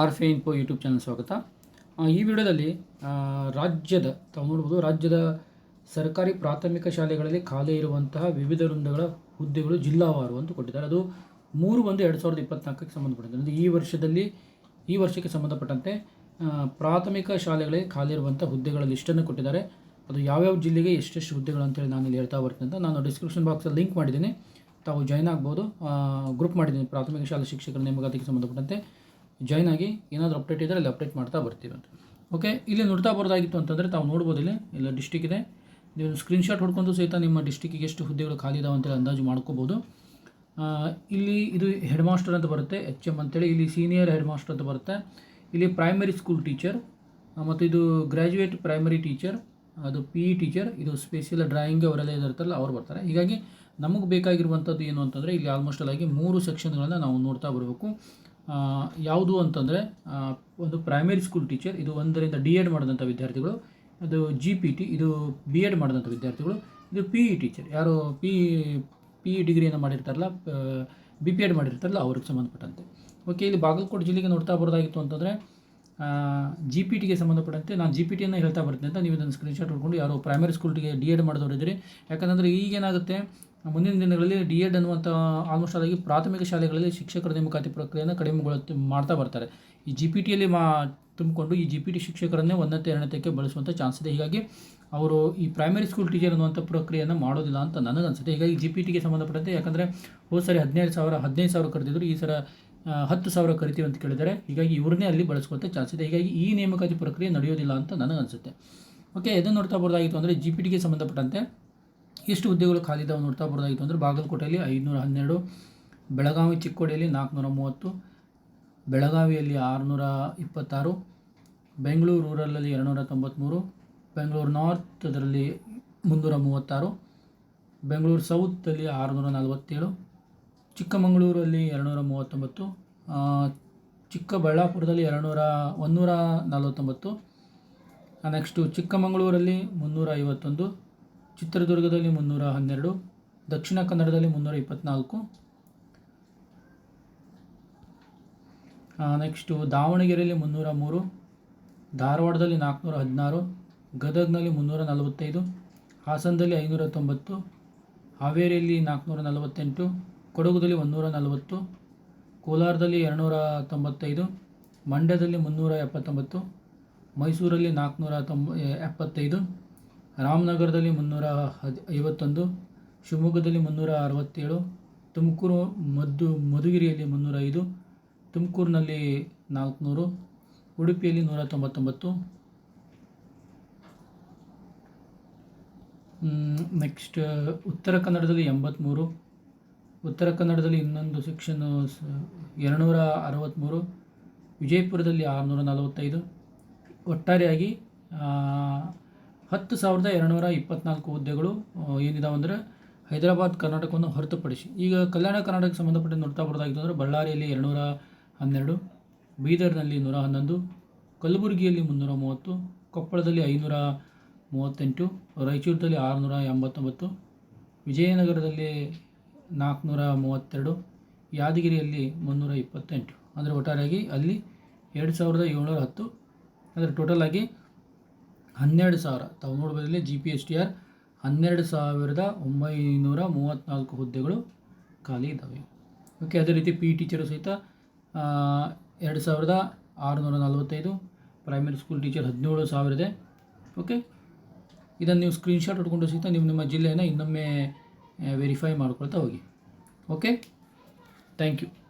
R ಫೆ info YouTube channel ಸ್ವಾಗತ. ಈ ವಿಡಿಯೋದಲ್ಲಿ ರಾಜ್ಯದ, ತಾವು ನೋಡ್ಬೋದು, ರಾಜ್ಯದ ಸರ್ಕಾರಿ ಪ್ರಾಥಮಿಕ ಶಾಲೆಗಳಲ್ಲಿ ಖಾಲಿ ಇರುವಂತಹ ವಿವಿಧ ವೃಂದಗಳ ಹುದ್ದೆಗಳು ಜಿಲ್ಲಾವಾರು ಅಂತ ಕೊಟ್ಟಿದ್ದಾರೆ. ಅದು ಮೂರು ಒಂದು ಎರಡು ಸಾವಿರದ ಇಪ್ಪತ್ನಾಲ್ಕಕ್ಕೆ ಸಂಬಂಧಪಟ್ಟಂತೆ ಅಂದರೆ ಈ ವರ್ಷದಲ್ಲಿ, ಈ ವರ್ಷಕ್ಕೆ ಸಂಬಂಧಪಟ್ಟಂತೆ ಪ್ರಾಥಮಿಕ ಶಾಲೆಗಳಲ್ಲಿ ಖಾಲಿ ಇರುವಂಥ ಹುದ್ದೆಗಳ ಲಿಸ್ಟನ್ನು ಕೊಟ್ಟಿದ್ದಾರೆ. ಅದು ಯಾವ್ಯಾವ ಜಿಲ್ಲೆಗೆ ಎಷ್ಟೆಷ್ಟು ಹುದ್ದೆಗಳು ಅಂತೇಳಿ ನಾನು ಇಲ್ಲಿ ಹೇಳ್ತಾ ಬರ್ತೀನಿ ಅಂತ ನಾನು ಡಿಸ್ಕ್ರಿಪ್ಷನ್ ಬಾಕ್ಸಲ್ಲಿ ಲಿಂಕ್ ಮಾಡಿದ್ದೀನಿ. ತಾವು ಜಾಯ್ನ್ ಆಗ್ಬೋದು. ಗ್ರೂಪ್ ಮಾಡಿದ್ದೀನಿ ಪ್ರಾಥಮಿಕ ಶಾಲಾ ಶಿಕ್ಷಕರ ನೇಮಕಾತಿಗೆ ಸಂಬಂಧಪಟ್ಟಂತೆ. ಜಾಯ್ನ್ ಆಗಿ ಏನಾದರೂ ಅಪ್ಡೇಟ್ ಇದ್ದರೆ ಅಲ್ಲಿ ಅಪ್ಡೇಟ್ ಮಾಡ್ತಾ ಬರ್ತೀವಿ ಅಂತ. ಓಕೆ ಇಲ್ಲಿ ನೋಡ್ತಾ ಬರೋದಾಗಿತ್ತು ಅಂತಂದರೆ ತಾವು ನೋಡ್ಬೋದು ಇಲ್ಲಿ ಇಲ್ಲ ಡಿಸ್ಟಿಕ್ ಇದೆ. ನೀವು ಸ್ಕ್ರೀನ್ಶಾಟ್ ಹೊಡ್ಕೊಂಡು ಸಹಿತ ನಿಮ್ಮ ಡಿಸ್ಟಿಕ್ಕಿಗೆ ಎಷ್ಟು ಹುದ್ದೆಗಳು ಖಾಲಿ ಇದಾವೆ ಅಂತೇಳಿ ಅಂದಾಜು ಮಾಡ್ಕೋಬೋದು. ಇಲ್ಲಿ ಇದು ಹೆಡ್ ಮಾಸ್ಟರ್ ಅಂತ ಬರುತ್ತೆ ಎಚ್ ಎಂ ಅಂತೇಳಿ. ಇಲ್ಲಿ ಸೀನಿಯರ್ ಹೆಡ್ ಮಾಸ್ಟರ್ ಅಂತ ಬರುತ್ತೆ. ಇಲ್ಲಿ ಪ್ರೈಮರಿ ಸ್ಕೂಲ್ ಟೀಚರ್ ಮತ್ತು ಇದು ಗ್ರ್ಯಾಜುಯೇಟ್ ಪ್ರೈಮರಿ ಟೀಚರ್ ಅದು ಪಿ ಇ ಟೀಚರ್ ಇದು ಸ್ಪೆಷಲ್ ಡ್ರಾಯಿಂಗ್ ಅವರೆಲ್ಲ ಇದ್ದಾರಲ್ಲ ಅವ್ರು ಬರ್ತಾರೆ. ಹೀಗಾಗಿ ನಮಗೆ ಬೇಕಾಗಿರುವಂಥದ್ದು ಏನು ಅಂತಂದರೆ ಇಲ್ಲಿ ಆಲ್ಮೋಸ್ಟ್ ಅಲ್ಲಾಗಿ ಮೂರು ಸೆಕ್ಷನ್ಗಳನ್ನು ನಾವು ನೋಡ್ತಾ ಬರಬೇಕು. ಯಾವುದು ಅಂತಂದರೆ ಒಂದು ಪ್ರೈಮರಿ ಸ್ಕೂಲ್ ಟೀಚರ್ ಇದು ಒಂದರಿಂದ ಡಿ ಎಡ್ ಮಾಡಿದಂಥ ವಿದ್ಯಾರ್ಥಿಗಳು, ಅದು ಜಿ ಪಿ ಟಿ ಇದು ಬಿ ಎಡ್ ಮಾಡಿದಂಥ ವಿದ್ಯಾರ್ಥಿಗಳು, ಇದು ಪಿ ಇ ಟೀಚರ್ ಯಾರು ಪಿ ಪಿ ಇ ಡಿಗ್ರಿಯನ್ನು ಮಾಡಿರ್ತಾರಲ್ಲ ಬಿ ಪಿ ಎಡ್ ಮಾಡಿರ್ತಾರಲ್ಲ, ಅವ್ರಿಗೆ ಸಂಬಂಧಪಟ್ಟಂತೆ. ಓಕೆ ಇಲ್ಲಿ ಬಾಗಲಕೋಟೆ ಜಿಲ್ಲೆಗೆ ನೋಡ್ತಾ ಬರೋದಾಗಿತ್ತು ಅಂತಂದರೆ ಜಿ ಪಿ ಟಿಗೆ ಸಂಬಂಧಪಟ್ಟಂತೆ ನಾನು ಜಿ ಪಿ ಟಿಯನ್ನು ಹೇಳ್ತಾ ಬರ್ತೀನಿ ಅಂತ ನೀವು ಇದನ್ನು ಸ್ಕ್ರೀನ್ಶಾಟ್ ಹೊಡ್ಕೊಂಡು ಯಾರೋ ಪ್ರೈಮರಿ ಸ್ಕೂಲ್ಗೆ ಡಿ ಎಡ್ ಮಾಡಿದವರು ಇದ್ದೀರಿ ಯಾಕಂದರೆ ಈಗೇನಾಗುತ್ತೆ, ಮುಂದಿನ ದಿನಗಳಲ್ಲಿ ಡಿ ಎಡ್ ಅನ್ನುವಂಥ ಆಲ್ಮೋಸ್ಟ್ ಆಗಿ ಪ್ರಾಥಮಿಕ ಶಾಲೆಗಳಲ್ಲಿ ಶಿಕ್ಷಕರ ನೇಮಕಾತಿ ಪ್ರಕ್ರಿಯೆಯನ್ನು ಕಡಿಮೆಗೊಳ್ಳುತ್ತೆ ಮಾಡ್ತಾ ಬರ್ತಾರೆ. ಈ ಜಿ ಪಿ ಟಿಯಲ್ಲಿ ಮಾ, ತುಂಬಿಕೊಂಡು ಈ ಜಿ ಪಿ ಟಿ ಶಿಕ್ಷಕರನ್ನೇ ಒಂದನೇ ಎರಡನೇತಕ್ಕೆ ಬಳಸುವಂಥ ಚಾನ್ಸ್ ಇದೆ. ಹೀಗಾಗಿ ಅವರು ಈ ಪ್ರೈಮರಿ ಸ್ಕೂಲ್ ಟೀಚರ್ ಅನ್ನುವಂಥ ಪ್ರಕ್ರಿಯೆಯನ್ನು ಮಾಡೋದಿಲ್ಲ ಅಂತ ನನಗನ್ಸುತ್ತೆ. ಹೀಗಾಗಿ ಜಿ ಪಿ ಟಿಗೆ ಸಂಬಂಧಪಟ್ಟಂತೆ ಯಾಕಂದರೆ ಹೋದ ಸರಿ ಹದಿನೈದು ಸಾವಿರ ಹದಿನೈದು ಸಾವಿರ ಕರೆದಿದ್ರು ಈ ಸಲ ಹತ್ತು ಸಾವಿರ ಕರಿತೀವಿ ಅಂತ ಕೇಳಿದರೆ ಹೀಗಾಗಿ ಇವ್ರನ್ನೇ ಅಲ್ಲಿ ಬಳಸ್ಕೊಳ್ತಾ ಚಾನ್ಸ್ ಇದೆ. ಹೀಗಾಗಿ ಈ ನೇಮಕಾತಿ ಪ್ರಕ್ರಿಯೆ ನಡೆಯೋದಿಲ್ಲ ಅಂತ ನನಗನ್ಸುತ್ತೆ ಓಕೆ, ಇದನ್ನು ನೋಡ್ತಾ ಬರೋದಾಗಿತ್ತು ಅಂದರೆ ಜಿ ಪಿ ಟಿಗೆ ಸಂಬಂಧಪಟ್ಟಂತೆ ಎಷ್ಟು ಹುದ್ದೆಗಳು ಖಾಲಿ ಇದಾವೆ ನೋಡ್ತಾ ಬರೋದಾಗಿತ್ತು ಅಂದರೆ ಬಾಗಲಕೋಟೆಯಲ್ಲಿ ಐದುನೂರ ಹನ್ನೆರಡು, ಬೆಳಗಾವಿ, ಚಿಕ್ಕೋಡಿಯಲ್ಲಿ ನಾಲ್ಕುನೂರ ಮೂವತ್ತು, ಬೆಳಗಾವಿಯಲ್ಲಿ ಆರುನೂರ ಇಪ್ಪತ್ತಾರು, ಬೆಂಗಳೂರು ರೂರಲಲ್ಲಿ ಎರಡುನೂರ ತೊಂಬತ್ತ್ಮೂರು ಬೆಂಗಳೂರು ನಾರ್ತ್ ಅದರಲ್ಲಿ ಮುನ್ನೂರ ಮೂವತ್ತಾರು, ಬೆಂಗಳೂರು ಸೌತಲ್ಲಿ ಆರುನೂರ ನಲವತ್ತೇಳು ಚಿಕ್ಕಮಗಳೂರಲ್ಲಿ ಎರಡುನೂರ ಮೂವತ್ತೊಂಬತ್ತು ಚಿಕ್ಕಬಳ್ಳಾಪುರದಲ್ಲಿ ಎರಡುನೂರ ಒಂದೂರ ನಲವತ್ತೊಂಬತ್ತು ನೆಕ್ಸ್ಟು ಚಿಕ್ಕಮಗಳೂರಲ್ಲಿ ಮುನ್ನೂರ ಐವತ್ತೊಂದು ಚಿತ್ರದುರ್ಗದಲ್ಲಿ ಮುನ್ನೂರ ಹನ್ನೆರಡು ದಕ್ಷಿಣ ಕನ್ನಡದಲ್ಲಿ ಮುನ್ನೂರ ಇಪ್ಪತ್ತ್ನಾಲ್ಕು ನೆಕ್ಸ್ಟು ದಾವಣಗೆರೆಯಲ್ಲಿ ಮುನ್ನೂರ ಮೂರು ಧಾರವಾಡದಲ್ಲಿ ನಾಲ್ಕುನೂರ ಹದಿನಾರು ಗದಗ್ನಲ್ಲಿ ಮುನ್ನೂರ ನಲವತ್ತೈದು ಹಾಸನದಲ್ಲಿ ಐನೂರ ತೊಂಬತ್ತು ಹಾವೇರಿಯಲ್ಲಿ ನಾಲ್ಕುನೂರ ನಲವತ್ತೆಂಟು ಕೊಡಗುದಲ್ಲಿ ಒಂದೂರ ನಲವತ್ತು, ಕೋಲಾರದಲ್ಲಿ ಎರಡುನೂರ ತೊಂಬತ್ತೈದು, ಮಂಡ್ಯದಲ್ಲಿ ಮುನ್ನೂರ ಎಪ್ಪತ್ತೊಂಬತ್ತು, ಮೈಸೂರಲ್ಲಿ ನಾಲ್ಕುನೂರ ತೊಂಬ ಎಪ್ಪತ್ತೈದು, ರಾಮನಗರದಲ್ಲಿ ಮುನ್ನೂರ ಹದ್, ಐವತ್ತೊಂದು, ಶಿವಮೊಗ್ಗದಲ್ಲಿ ಮುನ್ನೂರ ಅರವತ್ತೇಳು, ತುಮಕೂರು ಮದ್ದು, ಮಧುಗಿರಿಯಲ್ಲಿ ಮುನ್ನೂರ ಐದು, ತುಮಕೂರಿನಲ್ಲಿ ನಾಲ್ಕುನೂರು, ಉಡುಪಿಯಲ್ಲಿ ನೂರ ತೊಂಬತ್ತೊಂಬತ್ತು. ನೆಕ್ಸ್ಟ್ ಉತ್ತರ ಕನ್ನಡದಲ್ಲಿ ಎಂಬತ್ತ್ಮೂರು ಉತ್ತರ ಕನ್ನಡದಲ್ಲಿ ಇನ್ನೊಂದು ಸೆಕ್ಷನ್ ಎರಡುನೂರ ಅರವತ್ತ್ಮೂರು ವಿಜಯಪುರದಲ್ಲಿ ಆರುನೂರ ನಲವತ್ತೈದು. ಒಟ್ಟಾರೆಯಾಗಿ ಹತ್ತು ಸಾವಿರದ ಎರಡುನೂರ ಇಪ್ಪತ್ನಾಲ್ಕು ಹುದ್ದೆಗಳು ಏನಿದಾವೆ ಅಂದರೆ ಹೈದರಾಬಾದ್ ಕರ್ನಾಟಕವನ್ನು ಹೊರತುಪಡಿಸಿ. ಈಗ ಕಲ್ಯಾಣ ಕರ್ನಾಟಕಕ್ಕೆ ಸಂಬಂಧಪಟ್ಟ ನೋಡ್ತಾ ಬರೋದಾಗಿತ್ತು ಅಂದರೆ ಬಳ್ಳಾರಿಯಲ್ಲಿ ಎರಡುನೂರ ಹನ್ನೆರಡು, ಬೀದರ್ನಲ್ಲಿ ನೂರ ಹನ್ನೊಂದು, ಕಲಬುರಗಿಯಲ್ಲಿ ಮುನ್ನೂರ ಮೂವತ್ತು, ಕೊಪ್ಪಳದಲ್ಲಿ ಐನೂರ ಮೂವತ್ತೆಂಟು ರಾಯಚೂರಿನಲ್ಲಿ ಆರುನೂರ ಎಂಬತ್ತೊಂಬತ್ತು, ವಿಜಯನಗರದಲ್ಲಿ ನಾಲ್ಕುನೂರ ಮೂವತ್ತೆರಡು ಯಾದಗಿರಿಯಲ್ಲಿ ಮುನ್ನೂರ ಇಪ್ಪತ್ತೆಂಟು ಅಂದರೆ ಒಟ್ಟಾರೆಯಾಗಿ ಅಲ್ಲಿ ಎರಡು ಸಾವಿರದ ಏಳ್ನೂರ ಹತ್ತು ಅಂದರೆ ಟೋಟಲ್ ಆಗಿ ಹನ್ನೆರಡು ಸಾವಿರ. ತಾವು ನೋಡ್ಬೋದಲ್ಲಿ G P S T R ಹನ್ನೆರಡು ಸಾವಿರದ ಒಂಬೈನೂರ ಮೂವತ್ತ್ನಾಲ್ಕು ಹುದ್ದೆಗಳು ಖಾಲಿ ಇದ್ದಾವೆ. ಓಕೆ ಅದೇ ರೀತಿ ಪಿ ಟೀಚರು ಸಹಿತ ಆ, ಎರಡು ಸಾವಿರದ ಆರುನೂರ ನಲವತ್ತೈದು ಪ್ರೈಮರಿ ಸ್ಕೂಲ್ ಟೀಚರ್ ಹದಿನೇಳು ಸಾವಿರ ಇದೆ. ಓಕೆ ಇದನ್ನು ನೀವು ಸ್ಕ್ರೀನ್ಶಾಟ್ ಹೊಡ್ಕೊಂಡು ಸಹಿತ ನೀವು ನಿಮ್ಮ ಜಿಲ್ಲೆಯನ್ನು ಇನ್ನೊಮ್ಮೆ ವೆರಿಫೈ ಮಾಡ್ಕೊಳ್ತಾ ಹೋಗಿ. Okay thank you